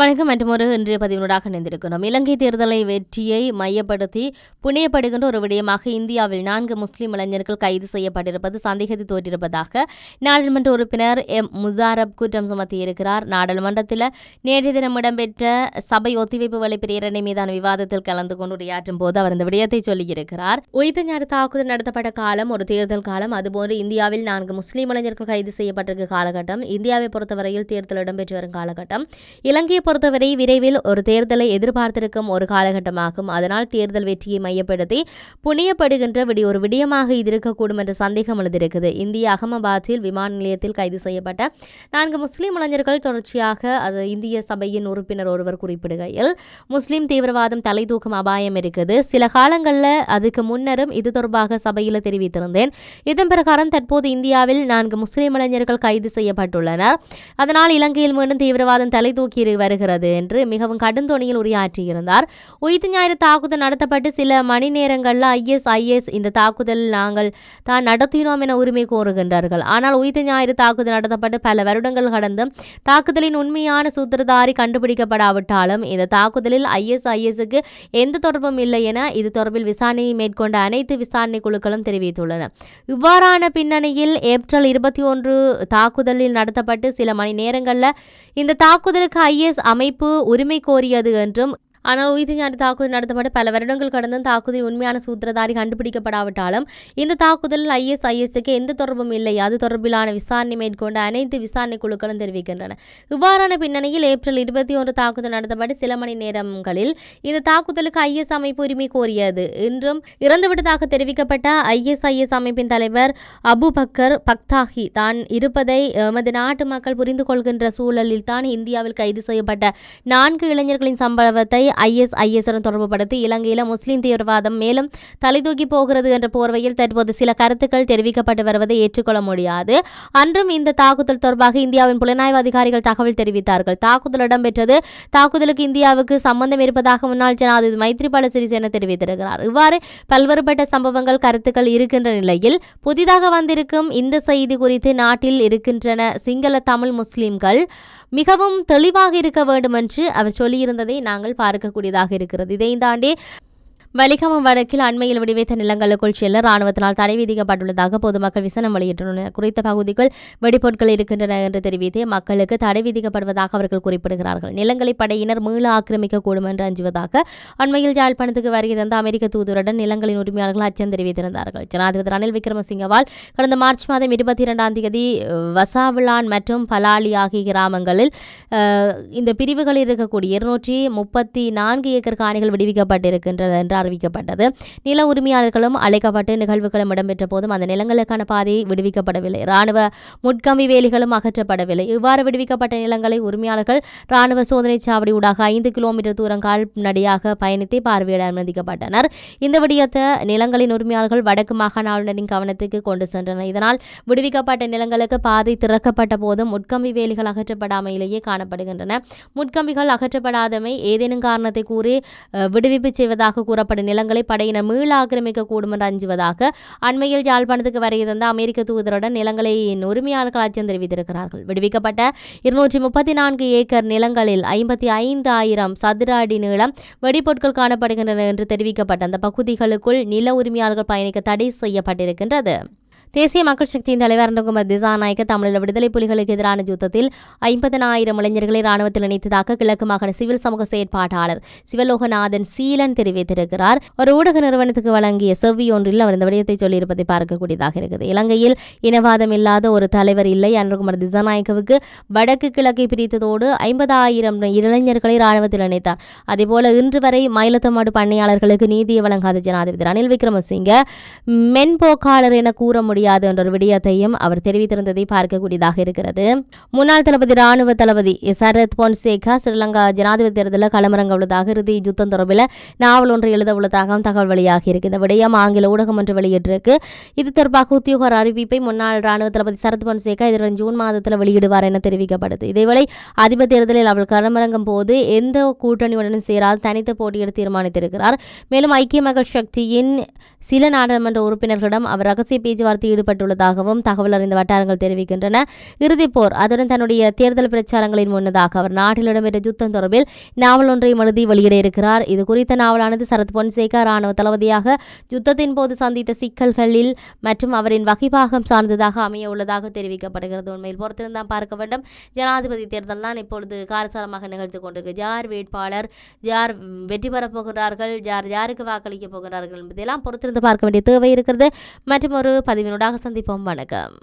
வணக்கம் மற்றும் ஒரு இன்றைய பதிவினூடாக இணைந்திருக்கிறோம். இலங்கை தேர்தலை வெற்றியை மையப்படுத்தி புனையப்படுகின்ற ஒரு விடயமாக இந்தியாவில் நான்கு முஸ்லிம் இளைஞர்கள் கைது செய்யப்பட்டிருப்பது சந்தேகத்தை தோற்றிருப்பதாக நாடாளுமன்ற உறுப்பினர் எம். முசாரப் குற்றம் சுமத்தியிருக்கிறார். நாடாளுமன்றத்தில் நேற்றைய தினம் இடம்பெற்ற சபை ஒத்திவைப்பு வழி பிரேரணை மீதான விவாதத்தில் கலந்து கொண்டு உரையாற்றும் போது அவர் இந்த விடயத்தை சொல்லியிருக்கிறார். உயிர் ஞாயிறு தாக்குதல் நடத்தப்பட்ட காலம் ஒரு தேர்தல் காலம் அதுபோன்று இந்தியாவில் நான்கு முஸ்லிம் இளைஞர்கள் கைது செய்யப்பட்டிருக்க காலகட்டம் இந்தியாவை பொறுத்தவரையில் தேர்தல் இடம்பெற்று வரும் காலகட்டம். இலங்கை பொறுத்தவரை விரைவில் ஒரு தேர்தலை எதிர்பார்த்திருக்கும் ஒரு காலகட்டமாகும். அதனால் தேர்தல் வெற்றியை மையப்படுத்தி புனியப்படுகின்ற விடி ஒரு விடயமாக இது இருக்கக்கூடும் என்ற சந்தேகம் எழுந்திருக்குது. இந்திய அகமதாபாத்தில் விமான நிலையத்தில் கைது செய்யப்பட்ட நான்கு முஸ்லீம் இளைஞர்கள் தொடர்ச்சியாக அது இந்திய சபையின் உறுப்பினர் ஒருவர் குறிப்பிடுகையில் முஸ்லீம் தீவிரவாதம் தலை தூக்கும் அபாயம் இருக்குது. சில காலங்களில் அதுக்கு முன்னரும் இது தொடர்பாக சபையில் தெரிவித்திருந்தேன். இதன் பிரகாரம் தற்போது இந்தியாவில் நான்கு முஸ்லீம் இளைஞர்கள் கைது செய்யப்பட்டுள்ளனர். அதனால் இலங்கையில் மீண்டும் தீவிரவாதம் தலை தூக்கி வருகிறது என்று மிகவும் கடுந்தொனியில் உரையாற்றியிருந்தார். உயிர் ஞாயிறு தாக்குதல் நடத்தப்பட்டு சில மணி நேரங்களில் ஐஎஸ் ஐஎஸ் இந்த தாக்குதல் நாங்கள் தான் நடத்தினோம் என உரிமை கோருகின்றார்கள். ஆனால் உயிர் ஞாயிறு தாக்குதல் நடத்தப்பட்டு பல வருடங்கள் கடந்து தாக்குதலின் உண்மையான சூத்திரதாரி கண்டுபிடிக்கப்படாவிட்டாலும் இந்த தாக்குதலில் ஐஎஸ் ஐஎஸ்க்கு எந்த தொடர்பும் இல்லை என இது தொடர்பில் விசாரணையை மேற்கொண்ட அனைத்து விசாரணை குழுக்களும் தெரிவித்துள்ளன. இவ்வாறான பின்னணியில் ஏப்ரல் இருபத்தி ஒன்று தாக்குதலில் நடத்தப்பட்டு சில மணி நேரங்களில் இந்த தாக்குதலுக்கு ஐஎஸ் அமைப்பு உரிமை கோரியது என்றும் ஆனால் உயிர்த்து தாக்குதல் நடத்தப்பட்டு பல வருடங்கள் கடந்தும் தாக்குதலின் உண்மையான சூத்திரதாரி கண்டுபிடிக்கப்படாவிட்டாலும் இந்த தாக்குதலில் ஐஎஸ்ஐஎஸ்க்கு எந்த தொடர்பும் இல்லை. அது தொடர்பிலான விசாரணை மேற்கொண்ட அனைத்து விசாரணை குழுக்களும் தெரிவிக்கின்றன. இவ்வாறான பின்னணியில் ஏப்ரல் இருபத்தி ஒன்று தாக்குதல் நடத்தப்பட்டு சில மணி நேரங்களில் இந்த தாக்குதலுக்கு ஐஎஸ் அமைப்பு உரிமை கோரியது. இன்றும் இறந்துவிட்டதாக தெரிவிக்கப்பட்ட ஐஎஸ்ஐஎஸ் அமைப்பின் தலைவர் அபு பக்கர் பக்தாஹி தான் இருப்பதை எமது நாட்டு மக்கள் புரிந்து கொள்கின்ற சூழலில் தான் இந்தியாவில் கைது செய்யப்பட்ட நான்கு இளைஞர்களின் சம்பவத்தை ஐஎஸ்ஐஎஸ்டன் தொடர்புபடுத்தி இலங்கையில் முஸ்லீம் தீவிரவாதம் மேலும் தலைதூக்கி போகிறது என்ற போர்வையில் தற்போது சில கருத்துக்கள் தெரிவிக்கப்பட்டு வருவதை ஏற்றுக்கொள்ள முடியாது. அன்றும் இந்த தாக்குதல் தொடர்பாக இந்தியாவின் புலனாய்வு அதிகாரிகள் தகவல் தெரிவித்தார்கள். தாக்குதல் இடம்பெற்றது. தாக்குதலுக்கு இந்தியாவுக்கு சம்பந்தம் இருப்பதாக முன்னாள் ஜனாதிபதி மைத்ரிபால சிறிசேன தெரிவித்திருக்கிறார். இவ்வாறு பல்வேறுபட்ட சம்பவங்கள் கருத்துக்கள் இருக்கின்ற நிலையில் புதிதாக வந்திருக்கும் இந்த செய்தி குறித்து நாட்டில் இருக்கின்றன சிங்கள தமிழ் முஸ்லிம்கள் மிகவும் தெளிவாக இருக்க வேண்டும் என்று அவர் சொல்லியிருந்ததை நாங்கள் இருக்கக்கூடியதாக இருக்கிறது. இதை தாண்டி வலிகமம் வடக்கில் அண்மையில் விடுவித்த நிலங்களுக்குள் செல்ல ராணுவத்தினால் தடை விதிக்கப்பட்டுள்ளதாக பொதுமக்கள் விசனம் வெளியிட்டுள்ளனர். குறித்த பகுதிக்குள் வெடிப்பொருட்கள் இருக்கின்றன என்று தெரிவித்து மக்களுக்கு தடை விதிக்கப்படுவதாக அவர்கள் குறிப்பிடுகிறார்கள். நிலங்களை படையினர் மீள ஆக்கிரமிக்கக்கூடும் என்று அஞ்சுவதாக அண்மையில் யாழ்ப்பாணத்துக்கு வருகை தந்த அமெரிக்க தூதுவருடன் நிலங்களின் உரிமையாளர்கள் அச்சம் தெரிவித்திருந்தார்கள். ஜனாதிபதி ரணில் விக்ரமசிங்கவால் கடந்த மார்ச் மாதம் இருபத்தி இரண்டாம் தேதி வசாவிலான் மற்றும் பலாலி ஆகிய கிராமங்களில் இந்த பிரிவுகளில் இருக்கக்கூடிய இருநூற்றி முப்பத்தி நான்கு ஏக்கர் காணிகள் விடுவிக்கப்பட்டிருக்கின்றன என்றார். அறிவிக்கப்பட்டது. நில உரிமையாளர்களும் அழைக்கப்பட்டு நிகழ்வுகளும் இடம்பெற்ற போதும் அந்த நிலங்களுக்கான பாதையை விடுவிக்கப்படவில்லை. ராணுவ முட்கம்பி வேலிகளும் அகற்றப்படவில்லை. இவ்வாறு விடுவிக்கப்பட்ட நிலங்களை உரிமையாளர்கள் ராணுவ சோதனை சாவடி ஊடாக ஐந்து கிலோமீட்டர் தூரம் கால்நடையாக பயணித்து பார்வையிட அனுமதிக்கப்பட்டனர். இந்த விடயத்தை நிலங்களின் உரிமையாளர்கள் வடக்கு மாகாண ஆளுநரின் கவனத்துக்கு கொண்டு சென்றனர். இதனால் விடுவிக்கப்பட்ட நிலங்களுக்கு பாதை திறக்கப்பட்ட போதும் முட்கம்பி வேலிகள் அகற்றப்படாமையிலேயே காணப்படுகின்றன. முட்கம்பிகள் அகற்றப்படாதமை ஏதேனும் காரணத்தை கூறி விடுவிப்பு செய்வதாக கூற காணப்படும் நிலங்களை படையினர் மீள ஆக்கிரமிக்க கூடும் என்று அஞ்சுவதாக அண்மையில் யாழ்ப்பாணத்துக்கு வரைய தந்த அமெரிக்க தூதருடன் நிலங்களை உரிமையாளர்கள் அச்சம் தெரிவித்திருக்கிறார்கள். விடுவிக்கப்பட்ட இருநூற்றி முப்பத்தி நான்கு ஏக்கர் நிலங்களில் ஐம்பத்தி ஐந்து ஆயிரம் சதுர அடி நீளம் வெடிப்பொருட்கள் காணப்படுகின்றன என்று தெரிவிக்கப்பட்ட அந்த பகுதிகளுக்குள் நில உரிமையாளர்கள் பயணிக்க தடை செய்யப்பட்டிருக்கின்றது. தேசிய மக்கள் சக்தியின் தலைவர் அருண்குமார் திசாநாயக்க தமிழீழ விடுதலை புலிகளுக்கு எதிரான யுத்தத்தில் ஐம்பதனாயிரம் இளைஞர்களை ராணுவத்தில் இணைத்ததாக கிழக்கு மாகாண சிவில் சமூக செயற்பாட்டாளர் சிவலோகநாதன் சீலன் தெரிவித்திருக்கிறார். ஒரு ஊடக நிறுவனத்துக்கு வழங்கிய செவ்வி ஒன்றில் அவர் இந்த விடயத்தை சொல்லியிருப்பதை பார்க்கக்கூடியதாக இருக்குது. இலங்கையில் இனவாதம் இல்லாத ஒரு தலைவர் இல்லை. அருண்குமார் திசாநாயக்கவுக்கு வடக்கு கிழக்கை பிரித்ததோடு ஐம்பதாயிரம் இளைஞர்களை ராணுவத்தில் இணைத்தார். அதேபோல இன்று வரை மயிலத்தமாடு பண்ணையாளர்களுக்கு நீதியை வழங்காத ஜனாதிபதி ரணில் விக்ரமசிங்க மென்போக்காளர் என கூற முடியும் முடியாது என்ற ஒரு விடயத்தையும் அவர் தெரிவித்திருந்ததை பார்க்கக்கூடியதாக இருக்கிறது. முன்னாள் தளபதி ராணுவ தளபதி சரத் பொன்சேகா ஸ்ரீலங்கா ஜனாதிபதி தேர்தலில் களமிறங்க உள்ளதாக இறுதி யுத்தம் தொடர்பில் நாவல் ஒன்று எழுத உள்ளதாகவும் தகவல் வெளியாகி இருக்கு. இந்த விடயம் ஆங்கில ஊடகம் ஒன்று வெளியிட்டிருக்கு. இது தொடர்பாக உத்தியோக அறிவிப்பை முன்னாள் ராணுவ தளபதி சரத் பொன்சேகா எதிர்வரும் ஜூன் மாதத்தில் வெளியிடுவார் என தெரிவிக்கப்படுது. இதேவேளை அதிபர் தேர்தலில் அவள் களமிறங்கும் போது எந்த கூட்டணியுடனும் சேராது தனித்து போட்டியிட தீர்மானித்திருக்கிறார். மேலும் ஐக்கிய மக்கள் சக்தியின் சில நாடாளுமன்ற உறுப்பினர்களிடம் அவர் ரகசிய பேச்சுவார்த்தை நடத்தி ஈடுபட்டுள்ளதாகவும் தகவல் அறிந்த வட்டாரங்கள் தெரிவிக்கின்றன. இறுதிப் போர் அதுடன் தன்னுடைய தேர்தல் பிரச்சாரங்களின் முன்னதாக அவர் நாட்டில் இடம்பெற்ற யுத்தம் தொடர்பில் நாவல் ஒன்றையும் எழுதி வெளியிட இருக்கிறார். இது குறித்த நாவலானது சரத் பொன்சேகா ராணுவ தளபதியாக யுத்தத்தின் போது சந்தித்த சிக்கல்களில் மற்றும் அவரின் வகைபாகம் சார்ந்ததாக அமைய உள்ளதாக தெரிவிக்கப்படுகிறது. உண்மையில் பொறுத்திருந்தான் பார்க்க வேண்டும். ஜனாதிபதி தேர்தல் தான் இப்பொழுது காரசாரமாக நிகழ்த்து கொண்டிருக்கு. யார் வேட்பாளர் யார் வெற்றி பெறப் போகிறார்கள் யார் யாருக்கு வாக்களிக்கப் போகிறார்கள் என்பதெல்லாம் பொறுத்திருந்து பார்க்க வேண்டிய தேவை இருக்கிறது. மற்றும் ஒரு பதிவினூடாக சந்திப்போம். வணக்கம்.